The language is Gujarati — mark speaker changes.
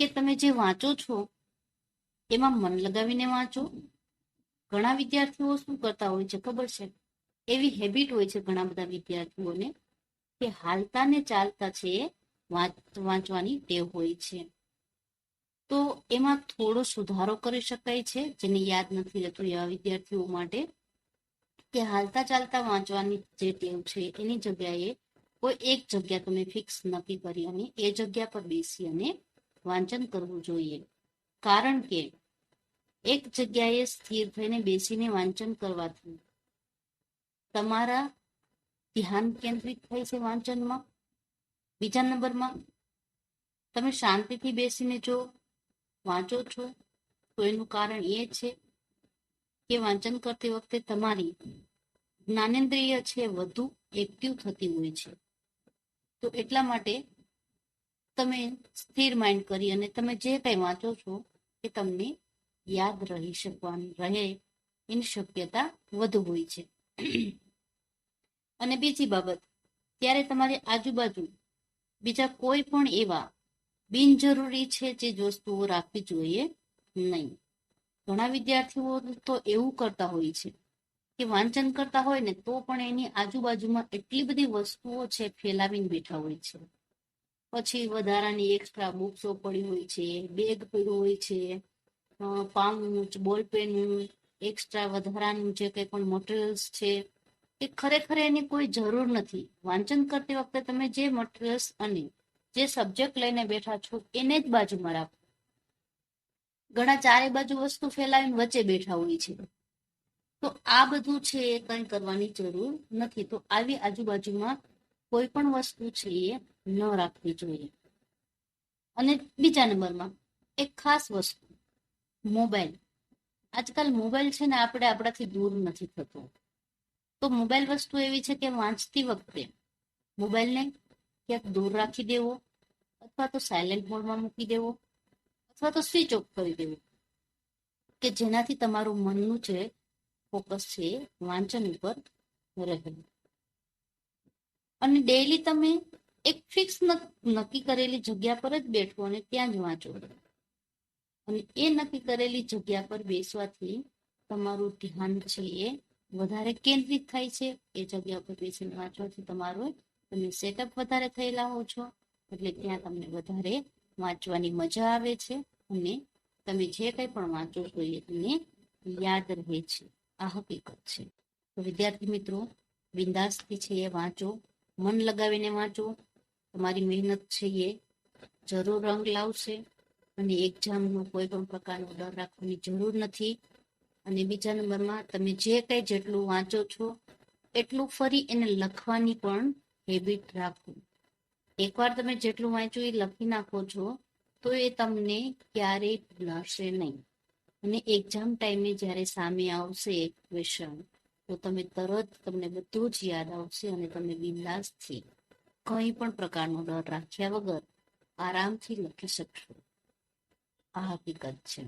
Speaker 1: કે તમે જે વાંચો છો, એમાં મન લગાવીને વાંચો. ઘણા વિદ્યાર્થીઓ શું કરતા હોય છે ખબર છે? એવી હેબિટ હોય છે ઘણા બધા વિદ્યાર્થીઓને કે હાલતા ને ચાલતા છે વાંચવાની ટેવ હોય છે. તો એમાં થોડો સુધારો કરી શકાય છે, જેને યાદ નથી રહેતું એવા વિદ્યાર્થીઓ માટે, કે હાલતા ચાલતા વાંચવાની જે ટેવ છે એની જગ્યાએ કોઈ એક જગ્યા તમે ફિક્સ નક્કી કરી અને એ જગ્યા પર બેસી અને વાંચન કરવું જોઈએ. કારણ કે એક જગ્યાએ સ્થિર થઈને બેસીને વાંચન કરવાથી તમારા ધ્યાન કેન્દ્રિત થાય છે વાંચનમાં. બીજા નંબરમાં, તમે શાંતિથી બેસીને જો વાંચો છો, તો એનું કારણ એ છે કે વાંચન કરતી વખતે તમારી જ્ઞાનેન્દ્રિય છે વધુ એક્ટિવ થતી હોય છે. તો એટલા માટે તમે સ્થિર માઇન્ડ કરી અને તમે જે કંઈ વાંચો છો એ તમને યાદ રહી શકવાનું રહે. એની શક્યતા વધુ હોય છે. અને બીજી બાબત, ત્યારે તમારી આજુબાજુ બીજા કોઈ પણ એવા બિનજરૂરી છે જે વસ્તુઓ રાખવી જોઈએ નહીં. ઘણા વિદ્યાર્થીઓ તો એવું કરતા હોય છે કે વાંચન કરતા હોય ને તો પણ એની આજુબાજુમાં એટલી બધી વસ્તુઓ છે ફેલાવીને બેઠા હોય છે. પછી વધારાની એક્સ્ટ્રા બુક્સો પડી હોય છે બેગ પડ્યું હોય છે પાઉચ બોલપેન એક્સ્ટ્રા વધારાનું જે કંઈ પણ મટીરિયલ્સ છે, એ ખરેખર એની કોઈ જરૂર નથી. વાંચન કરતી વખતે તમે જે મટીરિયલ્સ અને જે સબ્જેક્ટ લઈને બેઠા છો, એને જ બાજુમાં રાખો. ઘણા ચારે બાજુ વસ્તુ ફેલાવીને વચ્ચે બેઠા હોય છે. તો આ બધું છે એ કંઈ કરવાની જરૂર નથી. તો આવી આજુબાજુમાં કોઈ પણ વસ્તુ છે એ ન રાખવી જોઈએ. અને બીજા નંબરમાં એક ખાસ વસ્તુ, મોબાઈલ. આજકાલ મોબાઈલ છે ને આપણે આપણાથી દૂર નથી થતો. તો મોબાઈલ વસ્તુ એવી છે કે વાંચતી વખતે મોબાઈલને ક્યાંક દૂર રાખી દેવો, અથવા તો સાયલેન્ટ મોડમાં મૂકી દેવો, અથવા તો સ્વિચ ઓફ કરી દેવો, કે જેનાથી તમારું મનનું છે ફોકસ છે વાંચન ઉપર રહે. અને ડેઈલી તમે એક ફિક્સ નક્કી કરેલી જગ્યા પર જ બેઠો અને ત્યાં જ વાંચો. અને એ નક્કી કરેલી જગ્યા પર બેસવાથી તમારું ધ્યાન છે એ વધારે કેન્દ્રિત થાય છે. એ જગ્યા પર બેસીને વાંચવાથી તમારું તમે સેટઅપ વધારે થયેલા હો છો. એટલે ત્યાં તમને વધારે વાંચવાની મજા આવે છે અને તમે જે કંઈ પણ વાંચો છો એ તમને યાદ રહે છે. આ હકીકત છે. તો વિદ્યાર્થી મિત્રો બિંદાસથી છે એ વાંચો. મન લગાવીને વાંચો તમારી મહેનત છે એ. જરૂર રંગ લાવશે અને એક્ઝામનો કોઈ પણ પ્રકારનો ડર રાખવાની જરૂર નથી. અને બીજા નંબરમાં તમે જે કંઈ જેટલું વાંચો છો, એટલું ફરી એને લખવાની પણ હેબિટ રાખો. એકવાર તમે જેટલું વાંચ્યું એ લખી નાખો છો, તો એ તમને ક્યારેય ભૂલાશે નહીં. અને એક્ઝામ ટાઈમે જ્યારે સામે આવશે એક ક્વેશ્ચન તો તમે તરત તમને બધું જ યાદ આવશે અને તમે બિંદાસથી કંઈ પણ પ્રકારનો ડર રાખ્યા વગર આરામથી લખી શકશો. આ હકીકત છે.